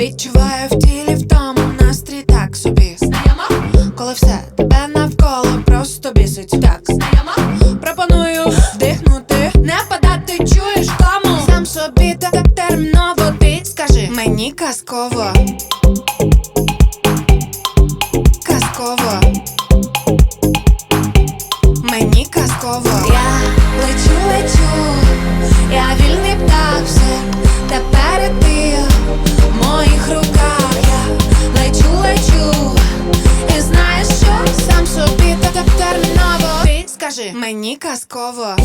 Відчуваю в тілі втому настрій так собі. Знайомо, коли все тебе навколо просто бісить. Так, знайомо, пропоную вдихнути, не падати, чуєш кому? Сам собі так терміново ти скажи мені казково. Казково. Ти мені. Казково.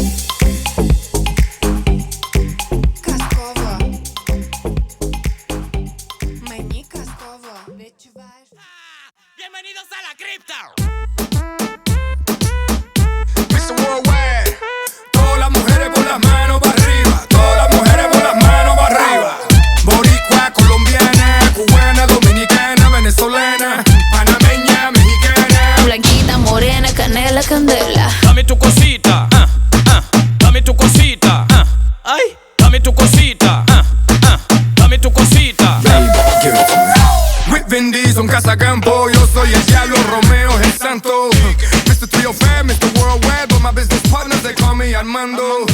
Vin Diesel, Campo, yo soy el diablo, Romeo es el santo. Mr. Trio Fair, Mr. Worldwide, but my business partners, they call me Armando.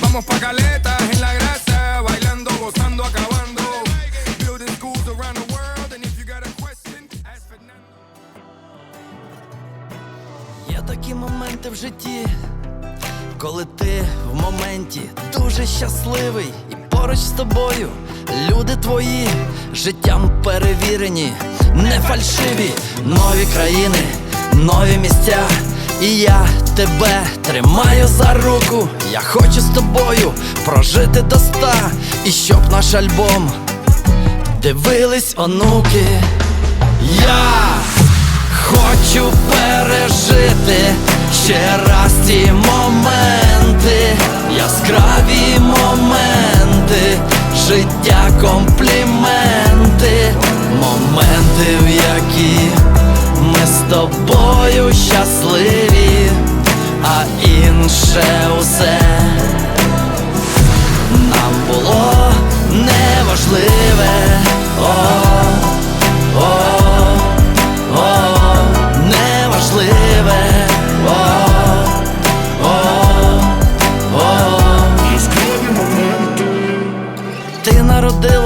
Vamos pa' caletas en la grasa, bailando, gozando, acabando. Building schools around the world, and if you got a question, ask Fernando. Є такі моменти в житті, коли ти в моменті дуже щасливий, поруч з тобою люди твої життям перевірені, не фальшиві, нові країни, нові місця. І я тебе тримаю за руку. Я хочу з тобою прожити до ста, і щоб наш альбом дивились онуки. Я хочу пережити ще раз які ми з тобою щасливі, а інше усе нам було неважливе. О, о, о, неважливе. О, о, о. Ти народила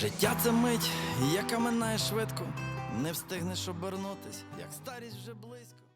Життя це мить, яка минає швидко. Не встигнеш обернутись, як старість вже близько.